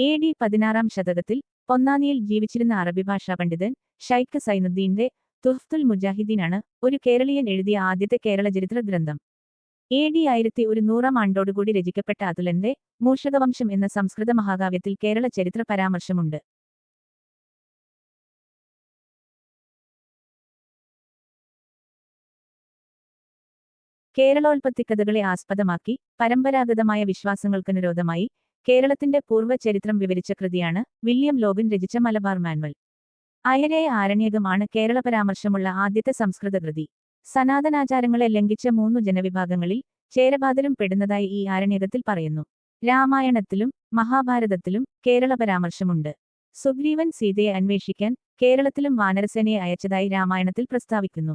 A D പതിനാറാം ശതകത്തിൽ പൊന്നാനിയിൽ ജീവിച്ചിരുന്ന അറബി ഭാഷാ പണ്ഡിതൻ ഷൈഖ് സൈനുദ്ദീന്റെ തുഹ്ഫുൽ മുജാഹിദ്ദീനാണ് ഒരു കേരളീയൻ എഴുതിയ ആദ്യത്തെ കേരള ചരിത്ര ഗ്രന്ഥം. എ ഡി ആയിരത്തി ഒരു നൂറാം ആണ്ടോടുകൂടി രചിക്കപ്പെട്ട അതുലന്റെ മൂഷകവംശം എന്ന സംസ്കൃത മഹാകാവ്യത്തിൽ കേരള ചരിത്ര പരാമർശമുണ്ട്. കേരളോൽപ്പത്തിക്കഥകളെ ആസ്പദമാക്കി പരമ്പരാഗതമായ വിശ്വാസങ്ങൾക്കനുരോധമായി കേരളത്തിന്റെ പൂർവ ചരിത്രം വിവരിച്ച കൃതിയാണ് വില്യം ലോഗൻ രചിച്ച മലബാർ മാനുവൽ. അയരേ ആരണ്യകമാണ് കേരള പരാമർശമുള്ള ആദ്യത്തെ സംസ്കൃത കൃതി. സനാതനാചാരങ്ങളെ ലംഘിച്ച മൂന്നു ജനവിഭാഗങ്ങളിൽ ചേരബാദരും പെടുന്നതായി ഈ ആരണ്യകത്തിൽ പറയുന്നു. രാമായണത്തിലും മഹാഭാരതത്തിലും കേരള പരാമർശമുണ്ട്. സുഗ്രീവൻ സീതയെ അന്വേഷിക്കാൻ കേരളത്തിലും വാനരസേനയെ അയച്ചതായി രാമായണത്തിൽ പ്രസ്താവിക്കുന്നു.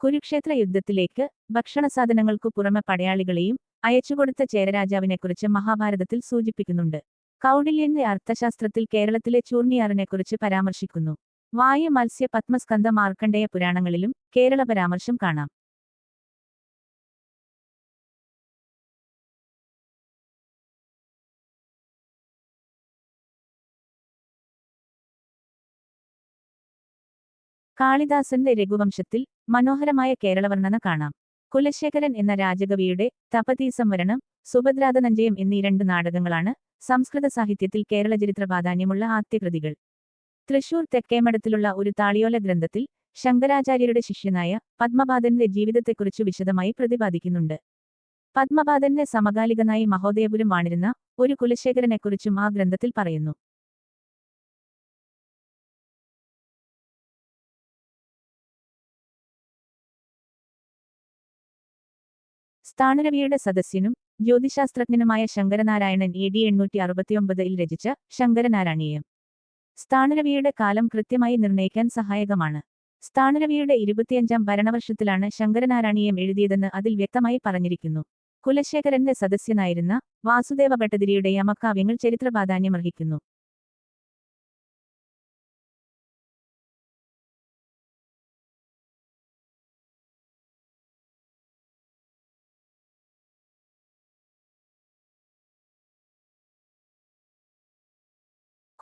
കുരുക്ഷേത്ര യുദ്ധത്തിലേക്ക് ഭക്ഷണ ഭക്ഷണസാധനങ്ങൾക്കു പുറമെ പടയാളികളെയും അയച്ചുകൊടുത്ത ചേരരാജാവിനെക്കുറിച്ച് മഹാഭാരതത്തിൽ സൂചിപ്പിക്കുന്നുണ്ട്. കൗടില്യന്റെ അർത്ഥശാസ്ത്രത്തിൽ കേരളത്തിലെ ചൂർണിയാറിനെക്കുറിച്ച് പരാമർശിക്കുന്നു. വായു മത്സ്യ പത്മസ്കന്ധ മാർക്കണ്ഡേയ പുരാണങ്ങളിലും കേരള പരാമർശം കാണാം. കാളിദാസന്റെ രഘുവംശത്തിൽ മനോഹരമായ കേരളവർണന കാണാം. കുലശേഖരൻ എന്ന രാജകവിയുടെ തപതീസംവരണം സുഭദ്രാതനഞ്ജയം എന്നീ രണ്ട് നാടകങ്ങളാണ് സംസ്കൃത സാഹിത്യത്തിൽ കേരള ചരിത്ര പ്രാധാന്യമുള്ള ആദ്യകൃതികൾ തൃശൂർ തെക്കേമഠത്തിലുള്ള ഒരു താളിയോല ഗ്രന്ഥത്തിൽ ശങ്കരാചാര്യരുടെ ശിഷ്യനായ പത്മപാദന്റെ ജീവിതത്തെക്കുറിച്ച് വിശദമായി പ്രതിപാദിക്കുന്നുണ്ട്. പത്മപാദന്റെ സമകാലികനായി മഹോദയപുരം വാണിരുന്ന ഒരു കുലശേഖരനെക്കുറിച്ചും ആ ഗ്രന്ഥത്തിൽ പറയുന്നു. സ്ഥാണുരവിയുടെ സദസ്യനും ജ്യോതിശാസ്ത്രജ്ഞനുമായ ശങ്കരനാരായണൻ എ ഡി എണ്ണൂറ്റി അറുപത്തിയൊമ്പതിൽ രചിച്ച ശങ്കരനാരായണീയം. സ്ഥാനരവിയുടെ കാലം കൃത്യമായി നിർണയിക്കാൻ സഹായകമാണ്. സ്ഥാനരവിയുടെ ഇരുപത്തിയഞ്ചാം ഭരണവർഷത്തിലാണ് ശങ്കരനാരായണീയം എഴുതിയതെന്ന് അതിൽ വ്യക്തമായി പറഞ്ഞിരിക്കുന്നു. കുലശേഖരന്റെ സദസ്യനായിരുന്ന വാസുദേവ ഭട്ടതിരിയുടെ യമക്കാവ്യങ്ങൾ ചരിത്ര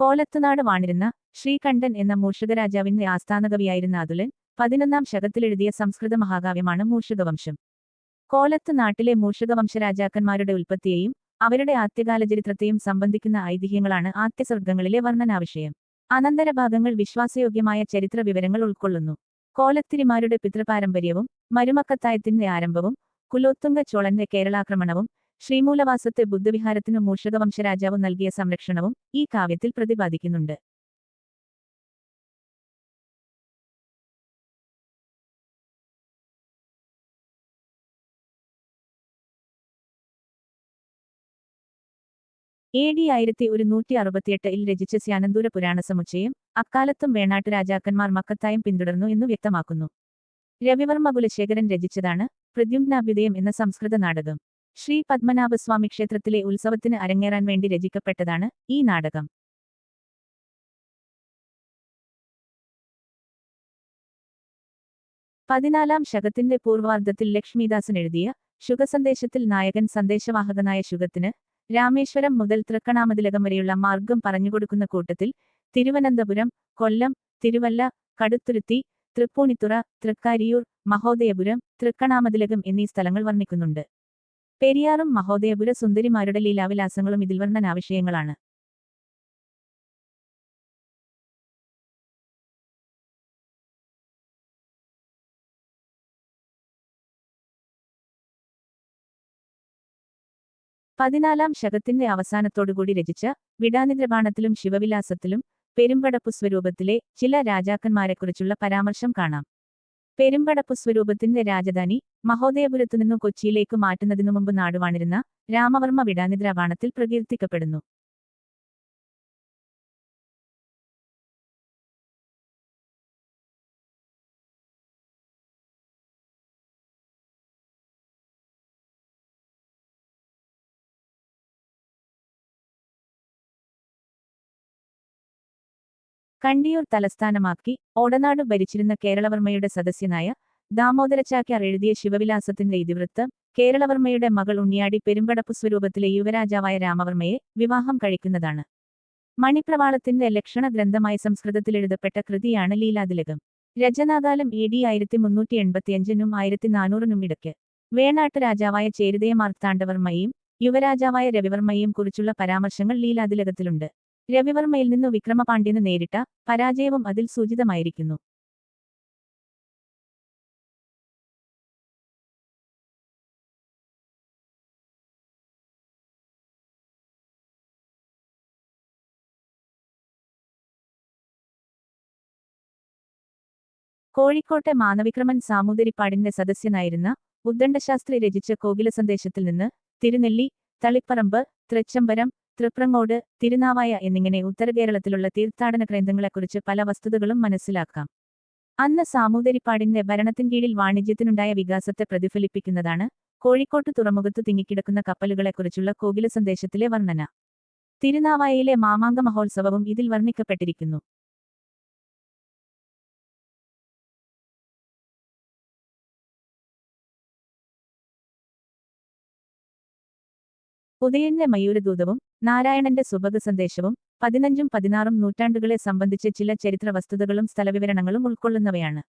കോലത്തുനാട് വാണിരുന്ന ശ്രീകണ്ഠൻ എന്ന മൂഷകരാജാവിന്റെ ആസ്ഥാനകവിയായിരുന്ന അതുലൻ പതിനൊന്നാം ശകത്തിലെഴുതിയ സംസ്കൃത മഹാകാവ്യമാണ് മൂഷകവംശം കോലത്ത് നാട്ടിലെ മൂഷകവംശരാജാക്കന്മാരുടെ ഉൽപ്പത്തിയെയും അവരുടെ ആദ്യകാല ചരിത്രത്തെയും സംബന്ധിക്കുന്ന ഐതിഹ്യങ്ങളാണ് ആദ്യസർഗങ്ങളിലെ വർണനാവിഷയം. അനന്തരഭാഗങ്ങൾ വിശ്വാസയോഗ്യമായ ചരിത്ര വിവരങ്ങൾ ഉൾക്കൊള്ളുന്നു. കോലത്തിരിമാരുടെ പിതൃപാരമ്പര്യവും മരുമക്കത്തായത്തിന്റെ ആരംഭവും കുലോത്തുംഗ ചോളന്റെ കേരളാക്രമണവും ശ്രീമൂലവാസത്തെ ബുദ്ധവിഹാരത്തിനു മൂഷകവംശരാജാവ് നൽകിയ സംരക്ഷണവും ഈ കാവ്യത്തിൽ പ്രതിപാദിക്കുന്നുണ്ട്. എ ഡി ആയിരത്തി ഒരുന്നൂറ്റി അറുപത്തിയെട്ടിൽ രചിച്ച സ്യാനന്തൂര പുരാണ സമുച്ചയം അക്കാലത്തും വേണാട്ടു രാജാക്കന്മാർ മക്കത്തായും പിന്തുടർന്നു എന്ന് വ്യക്തമാക്കുന്നു. രവിവർമ്മ കുലശേഖരൻ രചിച്ചതാണ് പ്രദ്യുംനാഭ്യുദയം എന്ന സംസ്കൃത നാടകം. ശ്രീ പത്മനാഭസ്വാമി ക്ഷേത്രത്തിലെ ഉത്സവത്തിന് അരങ്ങേറാൻ വേണ്ടി രചിക്കപ്പെട്ടതാണ് ഈ നാടകം. പതിനാലാം ശകത്തിന്റെ പൂർവാർദ്ധത്തിൽ ലക്ഷ്മിദാസൻ എഴുതിയ ശുഗസന്ദേശത്തിൽ നായകൻ സന്ദേശവാഹകനായ ശുഗത്തിന് രാമേശ്വരം മുതൽ തൃക്കണാമതിലകം വരെയുള്ള മാർഗം പറഞ്ഞുകൊടുക്കുന്ന കൂട്ടത്തിൽ തിരുവനന്തപുരം കൊല്ലം തിരുവല്ല കടുത്തുരുത്തി തൃപ്പൂണിത്തുറ തൃക്കാരിയൂർ മഹോദയപുരം തൃക്കണാമതിലകം എന്നീ സ്ഥലങ്ങൾ വർണിക്കുന്നുണ്ട്. പെരിയാറും മഹോദയപുര സുന്ദരിമാരുടെ ലീലാവിലാസങ്ങളും ഇതിൽ വർണനാവിഷയങ്ങളാണ്. പതിനാലാം ശകത്തിന്റെ അവസാനത്തോടുകൂടി രചിച്ച വിടാനിദ്രപാണത്തിലും ശിവവിലാസത്തിലും പെരുമ്പടപ്പു സ്വരൂപത്തിലെ ചില രാജാക്കന്മാരെക്കുറിച്ചുള്ള പരാമർശം കാണാം. പെരുമ്പടപ്പു സ്വരൂപത്തിന്റെ രാജധാനി മഹോദയപുരത്തുനിന്നു കൊച്ചിയിലേക്ക് മാറ്റുന്നതിനു മുമ്പ് നാടുവാണിരുന്ന രാമവർമ്മ വിടാനിദ്രാവാണത്തിൽ പ്രകീർത്തിക്കപ്പെടുന്നു. കണ്ടിയൂർ തലസ്ഥാനമാക്കി ഓടനാട് ഭരിച്ചിരുന്ന കേരളവർമ്മയുടെ സദസ്യനായ ദാമോദരച്ചാക്യാർ എഴുതിയ ശിവവിലാസത്തിന്റെ ഇതിവൃത്തം കേരളവർമ്മയുടെ മകൾ ഉണ്ണിയാടി പെരുമ്പടപ്പ് സ്വരൂപത്തിലെ യുവരാജാവായ രാമവർമ്മയെ വിവാഹം കഴിക്കുന്നതാണ്. മണിപ്രവാളത്തിന്റെ ലക്ഷണ ഗ്രന്ഥമായി സംസ്കൃതത്തിൽ എഴുതപ്പെട്ട കൃതിയാണ് ലീലാതിലകം. രചനാകാലം എ ഡി ആയിരത്തി മുന്നൂറ്റി എൺപത്തിയഞ്ചിനും ആയിരത്തി നാനൂറിനും ഇടയ്ക്ക്. വേണാട്ട് രാജാവായ ചേരുതയ മാർത്താണ്ഡവർമ്മയും യുവരാജാവായ രവിവർമ്മയും കുറിച്ചുള്ള പരാമർശങ്ങൾ ലീലാതിലകത്തിലുണ്ട്. രവിവർമ്മയിൽ നിന്നു വിക്രമപാണ്ഡ്യന് നേരിട്ട പരാജയവും അതിൽ സൂചിതമായിരിക്കുന്നു. കോഴിക്കോട്ടെ മാനവിക്രമൻ സാമൂതിരിപ്പാടിന്റെ സദസ്യനായിരുന്ന ഉദ്ദണ്ഡശാസ്ത്രി രചിച്ച കോകില സന്ദേശത്തിൽ നിന്ന് തിരുനെല്ലി തളിപ്പറമ്പ് തൃച്ചംബരം തൃപ്രങ്ങോട് തിരുനാവായ എന്നിങ്ങനെ ഉത്തരകേരളത്തിലുള്ള തീർത്ഥാടന കേന്ദ്രങ്ങളെക്കുറിച്ച് പല വസ്തുതകളും മനസ്സിലാക്കാം. അന്ന് സാമൂതിരിപ്പാടിന്റെ ഭരണത്തിൻ കീഴിൽ വാണിജ്യത്തിനുണ്ടായ വികാസത്തെ പ്രതിഫലിപ്പിക്കുന്നതാണ് കോഴിക്കോട്ട് തുറമുഖത്ത് തിങ്ങിക്കിടക്കുന്ന കപ്പലുകളെക്കുറിച്ചുള്ള കോകില സന്ദേശത്തിലെ വർണന. തിരുനാവായയിലെ മാമാങ്ക മഹോത്സവവും ഇതിൽ വർണിക്കപ്പെട്ടിരിക്കുന്നു. ഉദയന്റെ മയൂരദൂതവും നാരായണന്റെ സുഭഗ സന്ദേശവും പതിനഞ്ചും പതിനാറും നൂറ്റാണ്ടുകളെ സംബന്ധിച്ച് ചില ചരിത്ര വസ്തുതകളും സ്ഥലവിവരണങ്ങളും ഉൾക്കൊള്ളുന്നവയാണ്.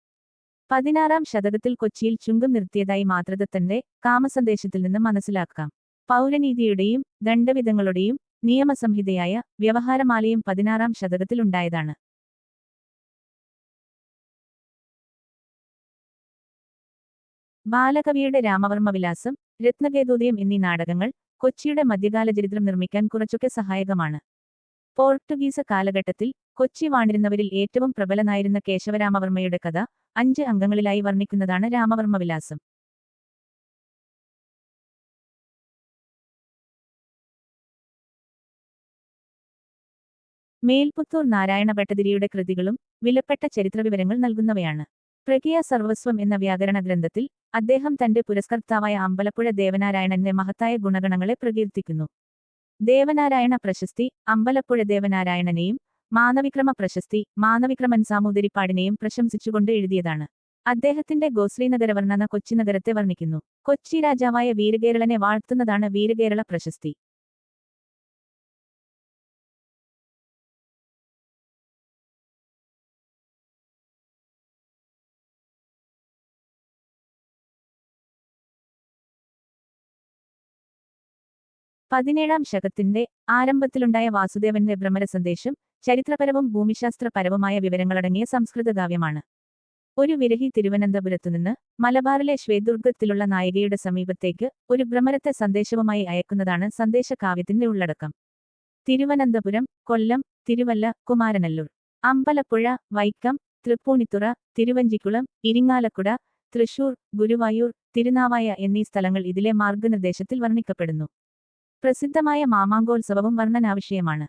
പതിനാറാം ശതകത്തിൽ കൊച്ചിയിൽ ചുങ്കം നിർത്തിയതായി മാതൃദത്തന്റെ കാമസന്ദേശത്തിൽ നിന്ന് മനസ്സിലാക്കാം. പൗരനീതിയുടെയും ദണ്ഡവിധങ്ങളുടെയും നിയമസംഹിതയായ വ്യവഹാരമാലയും പതിനാറാം ശതകത്തിൽ ഉണ്ടായതാണ്. ബാലകവിയുടെ രാമവർമ്മവിലാസം രത്നകേതുദയം എന്നീ നാടകങ്ങൾ കൊച്ചിയുടെ മധ്യകാല ചരിത്രം നിർമ്മിക്കാൻ കുറച്ചൊക്കെ സഹായകമാണ്. പോർട്ടുഗീസ് കാലഘട്ടത്തിൽ കൊച്ചി വാണിരുന്നവരിൽ ഏറ്റവും പ്രബലനായിരുന്ന കേശവരാമവർമ്മയുടെ കഥ അഞ്ച് അംഗങ്ങളിലായി വർണിക്കുന്നതാണ് രാമവർമ്മവിലാസം. മേൽപുത്തൂർ നാരായണ ഭട്ടതിരിയുടെ കൃതികളും വിലപ്പെട്ട ചരിത്രവിവരങ്ങൾ നൽകുന്നവയാണ്. പ്രകിയ സർവസ്വം എന്ന വ്യാകരണ ഗ്രന്ഥത്തിൽ അദ്ദേഹം തന്റെ പുരസ്കർത്താവായ അമ്പലപ്പുഴ ദേവനാരായണന്റെ മഹത്തായ ഗുണഗണങ്ങളെ പ്രകീർത്തിക്കുന്നു. ദേവനാരായണ പ്രശസ്തി അമ്പലപ്പുഴ ദേവനാരായണനെയും മാനവിക്രമ പ്രശസ്തി മാനവിക്രമൻ സാമൂതിരിപ്പാടിനെയും പ്രശംസിച്ചുകൊണ്ട് എഴുതിയതാണ്. അദ്ദേഹത്തിന്റെ ഗോശ്രീനഗര വർണന കൊച്ചി നഗരത്തെ വർണിക്കുന്നു. കൊച്ചി രാജാവായ വീരകേരളനെ വാഴ്ത്തുന്നതാണ് വീരകേരള പ്രശസ്തി. പതിനേഴാം ശകത്തിന്റെ ആരംഭത്തിലുണ്ടായ വാസുദേവന്റെ ഭ്രമര സന്ദേശം ചരിത്രപരവും ഭൂമിശാസ്ത്രപരവുമായ വിവരങ്ങളടങ്ങിയ സംസ്കൃത കാവ്യമാണ്. ഒരു വിരഹി തിരുവനന്തപുരത്തുനിന്ന് മലബാറിലെ ശ്വേദുർഗത്തിലുള്ള നായികയുടെ സമീപത്തേക്ക് ഒരു ഭ്രമരത്തെ സന്ദേശവുമായി അയക്കുന്നതാണ് സന്ദേശകാവ്യത്തിന്റെ ഉള്ളടക്കം. തിരുവനന്തപുരം കൊല്ലം തിരുവല്ല കുമാരനല്ലൂർ അമ്പലപ്പുഴ വൈക്കം തൃപ്പൂണിത്തുറ തിരുവഞ്ചിക്കുളം ഇരിങ്ങാലക്കുട തൃശൂർ ഗുരുവായൂർ തിരുനാവായ എന്നീ സ്ഥലങ്ങൾ ഇതിലെ മാർഗനിർദ്ദേശത്തിൽ വർണിക്കപ്പെടുന്നു. പ്രസിദ്ധമായ മാമാങ്കോത്സവവും വർണനാവിഷയമാണ്.